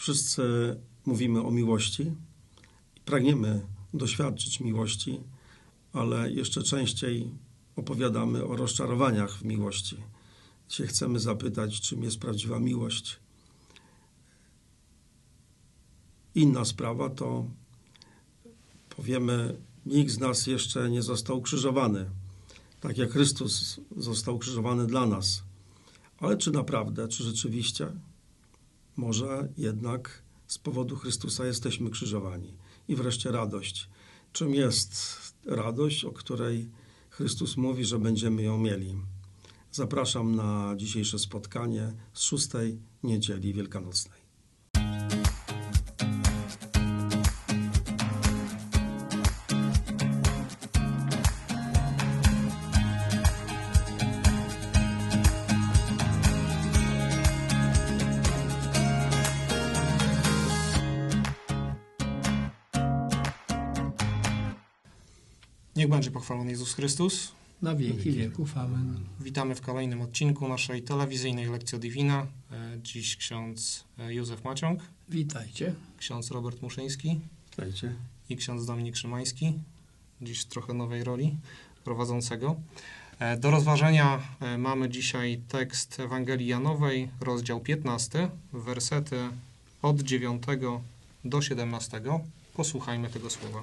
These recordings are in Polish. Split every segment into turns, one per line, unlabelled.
Wszyscy mówimy o miłości, pragniemy doświadczyć miłości, ale jeszcze częściej opowiadamy o rozczarowaniach w miłości. Dzisiaj chcemy zapytać, czym jest prawdziwa miłość. Inna sprawa to powiemy, nikt z nas jeszcze nie został ukrzyżowany, tak jak Chrystus został ukrzyżowany dla nas. Ale czy naprawdę, czy rzeczywiście? Może jednak z powodu Chrystusa jesteśmy krzyżowani. I wreszcie radość. Czym jest radość, o której Chrystus mówi, że będziemy ją mieli? Zapraszam na dzisiejsze spotkanie z szóstej niedzieli wielkanocnej.
Niech będzie pochwalony Jezus Chrystus.
Na wieki wieków. Amen.
Witamy w kolejnym odcinku naszej telewizyjnej Lekcji Divina. E, Dziś ksiądz e, Józef Maciąg,
Witajcie.
ksiądz Robert Muszyński
Witajcie.
i ksiądz Dominik Szymański. Dziś w trochę nowej roli prowadzącego. E, Do rozważenia mamy dzisiaj tekst Ewangelii Janowej, rozdział 15, wersety od 9 do 17. Posłuchajmy tego słowa.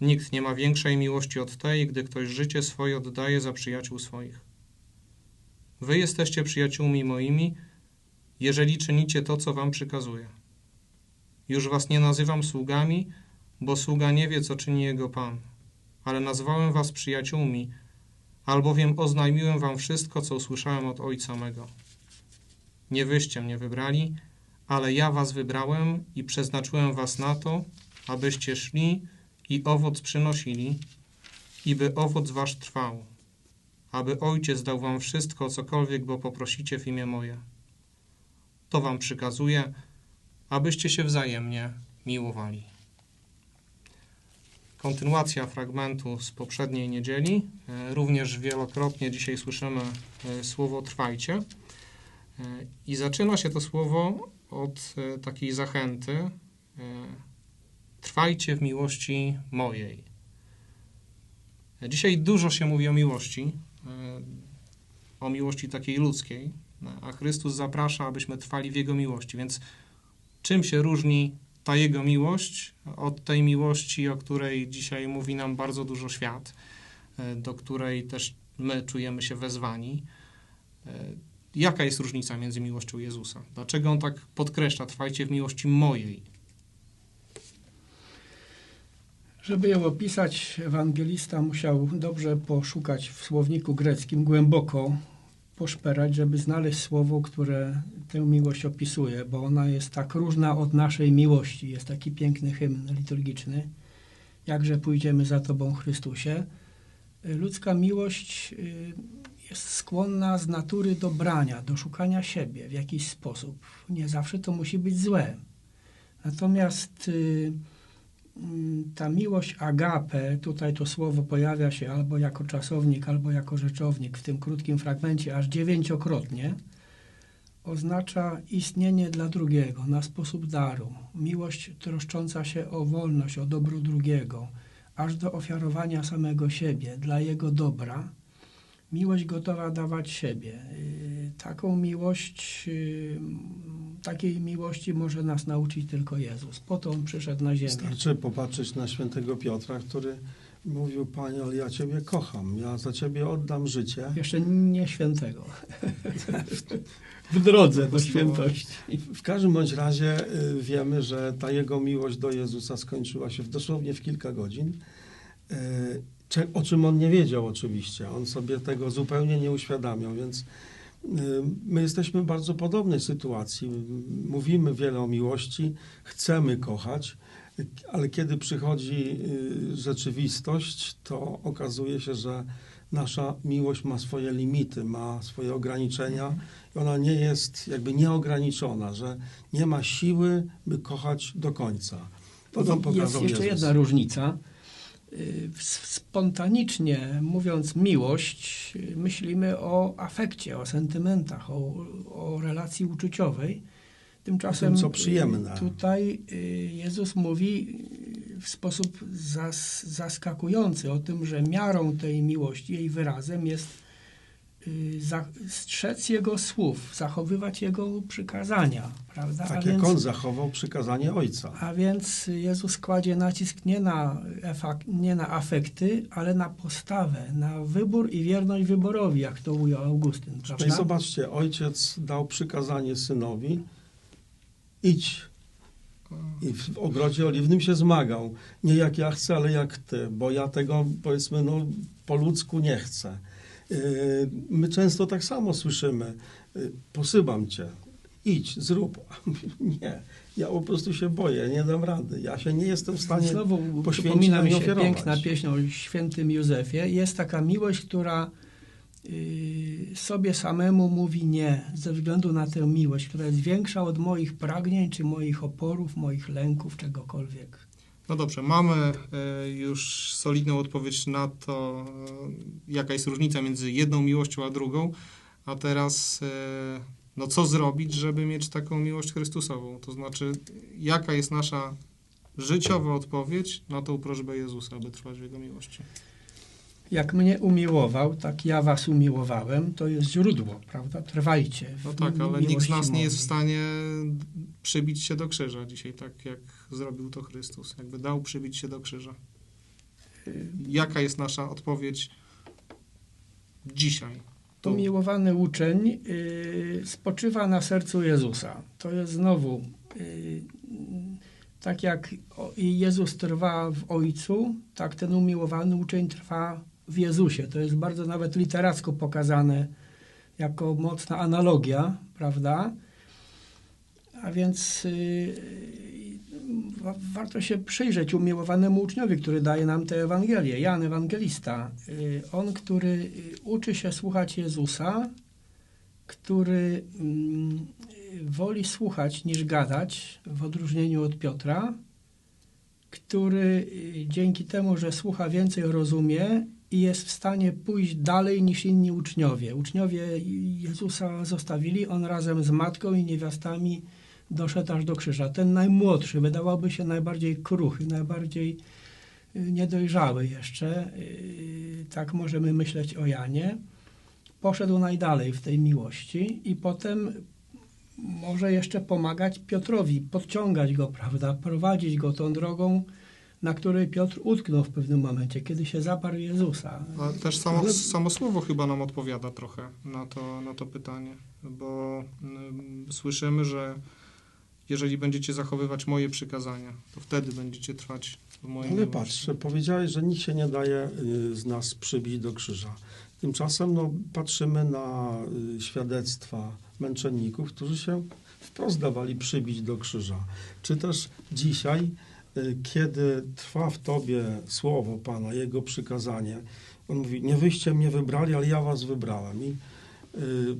Nikt nie ma większej miłości od tej, gdy ktoś życie swoje oddaje za przyjaciół swoich. Wy jesteście przyjaciółmi moimi, jeżeli czynicie to, co wam przykazuję. Już was nie nazywam sługami, bo sługa nie wie, co czyni jego Pan, ale nazwałem was przyjaciółmi, albowiem oznajmiłem wam wszystko, co usłyszałem od Ojca mego. Nie wyście mnie wybrali, ale ja was wybrałem i przeznaczyłem was na to, abyście szli i owoc przynosili, i by owoc wasz trwał, aby Ojciec dał wam wszystko, cokolwiek, bo poprosicie w imię moje. To wam przykazuję, abyście się wzajemnie miłowali. Kontynuacja fragmentu z poprzedniej niedzieli. E, Również wielokrotnie dzisiaj słyszymy e, słowo trwajcie. E, I zaczyna się to słowo od takiej zachęty. Trwajcie w miłości mojej. Dzisiaj dużo się mówi o miłości, e, o miłości takiej ludzkiej, a Chrystus zaprasza, abyśmy trwali w Jego miłości. Więc czym się różni ta Jego miłość od tej miłości, o której dzisiaj mówi nam bardzo dużo świat, e, do której też my czujemy się wezwani? E, Jaka jest różnica między miłością Jezusa? Dlaczego On tak podkreśla, trwajcie w miłości mojej?
Żeby ją opisać, ewangelista musiał dobrze poszukać w słowniku greckim, głęboko poszperać, żeby znaleźć słowo, które tę miłość opisuje, bo ona jest tak różna od naszej miłości. Jest taki piękny hymn liturgiczny. Jakże pójdziemy za Tobą, Chrystusie. Ludzka miłość y, jest skłonna z natury do brania, do szukania siebie w jakiś sposób. Nie zawsze to musi być złe. Natomiast y, ta miłość agape, tutaj to słowo pojawia się albo jako czasownik, albo jako rzeczownik w tym krótkim fragmencie aż dziewięciokrotnie, oznacza istnienie dla drugiego na sposób daru. Miłość troszcząca się o wolność, o dobro drugiego, aż do ofiarowania samego siebie dla jego dobra. Miłość gotowa dawać siebie. Y, Taką miłość, y, takiej miłości może nas nauczyć tylko Jezus. Po to On przyszedł na ziemię.
Wystarczy popatrzeć na świętego Piotra, który mówił, Panie, ale ja Ciebie kocham, ja za Ciebie oddam życie.
Jeszcze nie świętego. w drodze do świętości.
W każdym bądź razie y, wiemy, że ta jego miłość do Jezusa skończyła się w, dosłownie w kilka godzin, o czym on nie wiedział oczywiście. On sobie tego zupełnie nie uświadamiał, więc My jesteśmy w bardzo podobnej sytuacji. Mówimy wiele o miłości, chcemy kochać, ale kiedy przychodzi y, rzeczywistość, to okazuje się, że nasza miłość ma swoje limity, ma swoje ograniczenia. i Ona nie jest jakby nieograniczona, że nie ma siły, by kochać do końca. To nam
Jest
pokazał
jeszcze
Jezus.
jedna różnica. Y, Spontanicznie mówiąc miłość, y, myślimy o afekcie, o sentymentach, o, o relacji uczuciowej. Tymczasem
co przyjemne.
y, tutaj Jezus mówi w sposób zas, zaskakujący o tym, że miarą tej miłości, jej wyrazem jest strzec Jego słów, zachowywać Jego przykazania. Prawda? A
Tak
więc-
jak on zachował przykazanie Ojca.
a więc Jezus kładzie nacisk nie na, efak, nie na afekty, ale na postawę, na wybór i wierność wyborowi, jak to ujął Augustyn.
No i
Prawda?
zobaczcie, ojciec dał przykazanie synowi, idź. I w ogrodzie oliwnym się zmagał. Nie jak ja chcę, ale jak ty, bo ja tego, powiedzmy, no, po ludzku nie chcę. Yy, My często tak samo słyszymy, yy, posyłam cię, idź, zrób. Nie, ja po prostu się boję, nie dam rady. Ja się nie jestem w stanie
Znowu
poświęcić
mi się piękna pieśń o świętym Józefie. Jest taka miłość, która y, sobie samemu mówi nie, ze względu na tę miłość, która jest większa od moich pragnień, czy moich oporów, moich lęków, czegokolwiek.
No dobrze, mamy e, już solidną odpowiedź na to, e, jaka jest różnica między jedną miłością a drugą, a teraz e, no co zrobić, żeby mieć taką miłość Chrystusową? To znaczy, jaka jest nasza życiowa odpowiedź na tą prośbę Jezusa, aby trwać w Jego miłości?
Jak mnie umiłował, tak ja was umiłowałem, to jest źródło, prawda? Trwajcie.
No tak, ale nikt z nas nie jest w stanie przybić się do krzyża dzisiaj, tak jak zrobił to Chrystus. Jakby dał przybić się do krzyża. Jaka jest nasza odpowiedź dzisiaj? Tu.
Umiłowany uczeń y, spoczywa na sercu Jezusa. To jest znowu y, tak jak Jezus trwa w Ojcu, tak ten umiłowany uczeń trwa w Jezusie. To jest bardzo nawet literacko pokazane jako mocna analogia, prawda? A więc y, wa- warto się przyjrzeć umiłowanemu uczniowi, który daje nam tę Ewangelię. Jan Ewangelista. Y, On, który y, uczy się słuchać Jezusa, który mm, y, woli słuchać niż gadać, w odróżnieniu od Piotra, który y, dzięki temu, że słucha więcej, rozumie i jest w stanie pójść dalej niż inni uczniowie. Uczniowie Jezusa zostawili, on razem z matką i niewiastami doszedł aż do krzyża. Ten najmłodszy, wydawałoby się najbardziej kruchy, najbardziej y, niedojrzały jeszcze, y, tak możemy myśleć o Janie, poszedł najdalej w tej miłości i potem może jeszcze pomagać Piotrowi, podciągać go, prawda, prowadzić go tą drogą, na której Piotr utknął w pewnym momencie, kiedy się zaparł Jezusa.
Ale też samo,
Ale-
samo słowo chyba nam odpowiada trochę na to, na to pytanie, bo mm, słyszymy, że jeżeli będziecie zachowywać moje przykazania, to wtedy będziecie trwać w mojej
Ale patrz, powiedziałeś, że nikt się nie daje y, z nas przybić do krzyża. Tymczasem no, patrzymy na y, świadectwa męczenników, którzy się wprost dawali przybić do krzyża. Czy też dzisiaj, y, kiedy trwa w tobie słowo Pana, Jego przykazanie, On mówi, nie wyście mnie wybrali, ale ja was wybrałem. I y,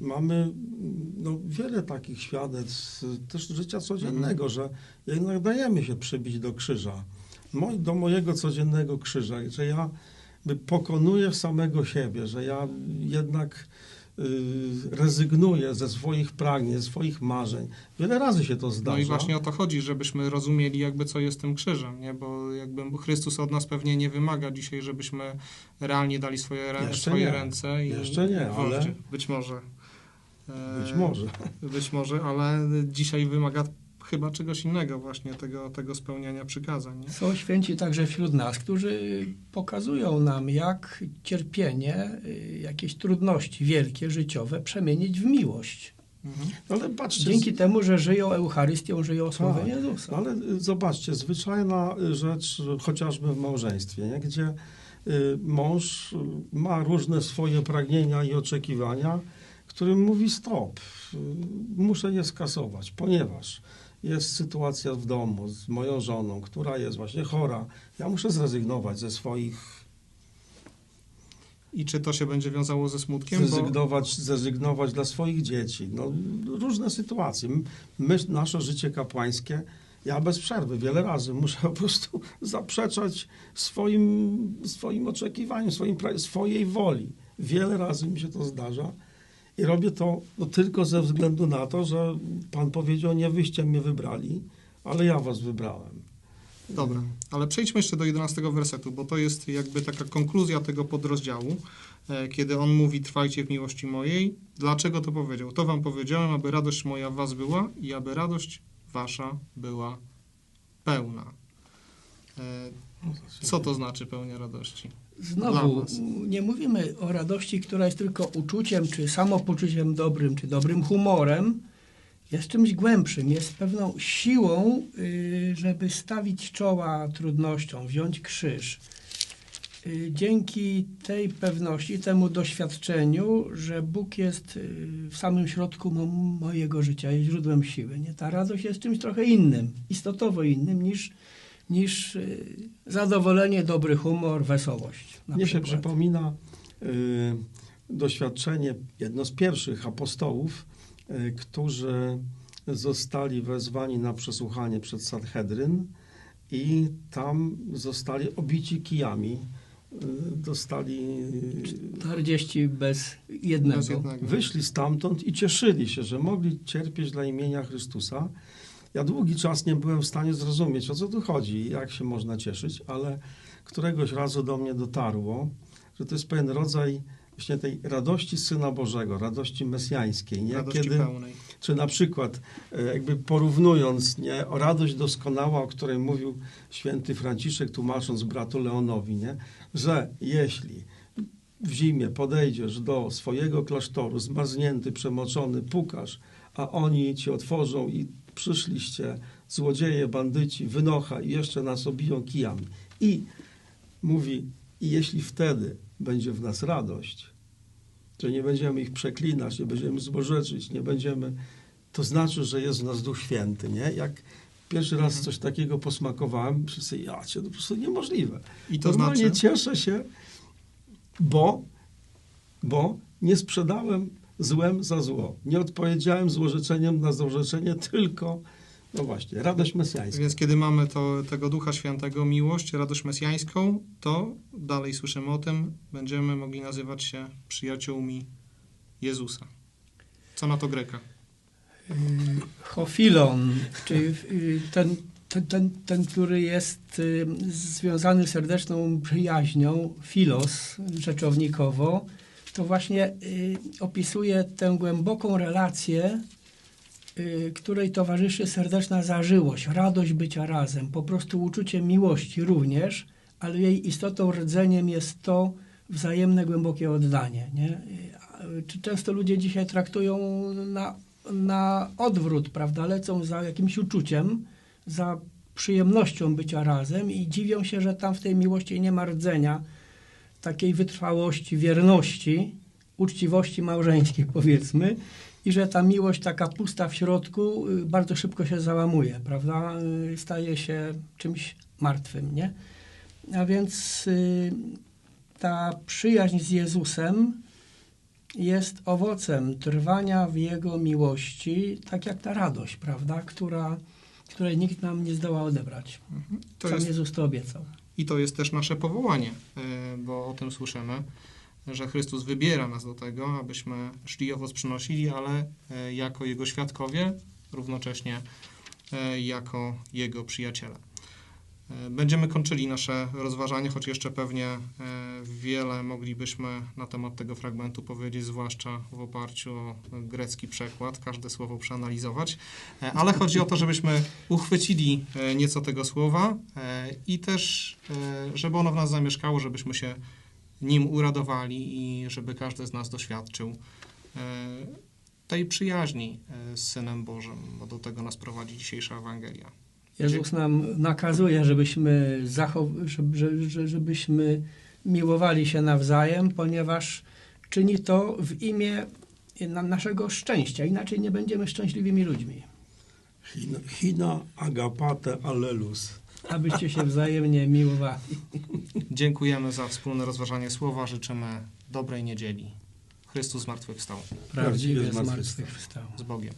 mamy no, wiele takich świadectw y, też życia codziennego, że jednak dajemy się przybić do krzyża. Moj, do mojego codziennego krzyża, że ja by pokonuję samego siebie, że ja jednak y, rezygnuję ze swoich pragnień, ze swoich marzeń. Wiele razy się to zdarza.
No i właśnie o to chodzi, żebyśmy rozumieli jakby co jest tym krzyżem, nie? bo jakby Chrystus od nas pewnie nie wymaga dzisiaj, żebyśmy realnie dali swoje, rę- swoje
nie.
ręce i
Jeszcze nie, ale-
Być może. E,
Być może.
Być może, ale dzisiaj wymaga chyba czegoś innego właśnie, tego, tego spełniania przykazań. Nie?
Są święci także wśród nas, którzy pokazują nam, jak cierpienie, y, jakieś trudności wielkie, życiowe przemienić w miłość.
Mhm.
Ale patrzcie,
Dzięki temu, że żyją Eucharystią, żyją słowem
Tak.
Jezusa.
No ale y, zobaczcie, zwyczajna y, rzecz, chociażby w małżeństwie, nie? gdzie y, mąż ma różne swoje pragnienia i oczekiwania który mówi stop, y, muszę je skasować, ponieważ jest sytuacja w domu z moją żoną, która jest właśnie chora. Ja muszę zrezygnować ze swoich,
I czy to się będzie wiązało ze smutkiem? Bo
zrezygnować, zrezygnować dla swoich dzieci. No, różne sytuacje. My, nasze życie kapłańskie, ja bez przerwy wiele razy muszę po prostu zaprzeczać swoim, swoim oczekiwaniom, swoim, swojej woli. Wiele razy mi się to zdarza. I robię to no, tylko ze względu na to, że Pan powiedział, nie wyście mnie wybrali, ale ja was wybrałem.
Dobra, ale przejdźmy jeszcze do 11 wersetu, bo to jest jakby taka konkluzja tego podrozdziału, e, kiedy on mówi trwajcie w miłości mojej. Dlaczego to powiedział? To wam powiedziałem, aby radość moja w was była i aby radość wasza była pełna. E, Co to znaczy pełnia radości?
Znowu, nie mówimy o radości, która jest tylko uczuciem, czy samopoczuciem dobrym, czy dobrym humorem. Jest czymś głębszym, jest pewną siłą, y, żeby stawić czoła trudnościom, wziąć krzyż. Y, Dzięki tej pewności, temu doświadczeniu, że Bóg jest y, w samym środku mo- mojego życia, jest źródłem siły. Nie? Ta radość jest czymś trochę innym, istotowo innym niż, niż y, zadowolenie, dobry humor, wesołość.
Mnie się przypomina y, doświadczenie jedno z pierwszych apostołów, y, którzy zostali wezwani na przesłuchanie przed Sanhedryn i tam zostali obici kijami. Y, dostali,
40 bez jednego.
Bez jednego.
wyszli stamtąd i cieszyli się, że mogli cierpieć dla imienia Chrystusa. Ja długi czas nie byłem w stanie zrozumieć, o co tu chodzi jak się można cieszyć, ale któregoś razu do mnie dotarło, że to jest pewien rodzaj właśnie tej radości Syna Bożego, radości mesjańskiej, nie?
Radości
Kiedy,
pełnej.
czy na przykład e, jakby porównując nie, o radość doskonała, o której mówił święty Franciszek, tłumacząc bratu Leonowi, nie, że jeśli w zimie podejdziesz do swojego klasztoru, zmarznięty, przemoczony, pukasz, a oni ci otworzą i przyszliście złodzieje, bandyci, wynocha i jeszcze nas obiją kijami. I mówi, i jeśli wtedy będzie w nas radość, że nie będziemy ich przeklinać, nie będziemy zbożeczyć, nie będziemy, to znaczy, że jest w nas Duch Święty, nie? Jak pierwszy raz coś takiego posmakowałem, wszyscy, ja cię, to po prostu niemożliwe.
I to
Normalnie
znaczy?
cieszę się, bo, bo nie sprzedałem złem za zło. Nie odpowiedziałem złorzeczeniem na złorzeczenie, tylko, no właśnie, radość mesjańska.
Więc kiedy mamy to, tego Ducha Świętego, miłość, radość mesjańską, to dalej słyszymy o tym, będziemy mogli nazywać się przyjaciółmi Jezusa. Co na to Greka?
Chofilon, czyli ten, ten, ten, ten, który jest y, związany serdeczną przyjaźnią, filos, rzeczownikowo, to właśnie y, opisuje tę głęboką relację, y, której towarzyszy serdeczna zażyłość, radość bycia razem, po prostu uczucie miłości również, ale jej istotą, rdzeniem jest to wzajemne, głębokie oddanie. Nie? Y, Często ludzie dzisiaj traktują na, na odwrót, prawda? Lecą za jakimś uczuciem, za przyjemnością bycia razem i dziwią się, że tam w tej miłości nie ma rdzenia, takiej wytrwałości, wierności, uczciwości małżeńskiej, powiedzmy, i że ta miłość taka pusta w środku y, bardzo szybko się załamuje, prawda? Y, Staje się czymś martwym, nie? A więc y, ta przyjaźń z Jezusem jest owocem trwania w Jego miłości, tak jak ta radość, prawda? Która, której nikt nam nie zdoła odebrać.
To
Sam
jest,
Jezus to obiecał.
I to jest też nasze powołanie, y, bo o tym słyszymy, że Chrystus wybiera nas do tego, abyśmy szli owoc przynosili, ale y, jako Jego świadkowie, równocześnie y, jako Jego przyjaciele. Y, Będziemy kończyli nasze rozważanie, choć jeszcze pewnie y, wiele moglibyśmy na temat tego fragmentu powiedzieć, zwłaszcza w oparciu o grecki przekład, każde słowo przeanalizować. E, Ale chodzi o to, żebyśmy uchwycili e, nieco tego słowa e, i też, e, żeby ono w nas zamieszkało, żebyśmy się nim uradowali i żeby każdy z nas doświadczył e, tej przyjaźni e, z Synem Bożym, bo do tego nas prowadzi dzisiejsza Ewangelia.
Jezus nam nakazuje, żebyśmy, zachow- żeby, że- że- żebyśmy miłowali się nawzajem, ponieważ czyni to w imię naszego szczęścia, inaczej nie będziemy szczęśliwymi ludźmi.
Hina, agapate allelus.
Abyście się wzajemnie miłowali.
Dziękujemy za wspólne rozważanie słowa. Życzymy dobrej niedzieli. Chrystus zmartwychwstał.
Prawdziwie
zmartwychwstał.
zmartwychwstał.
Z Bogiem.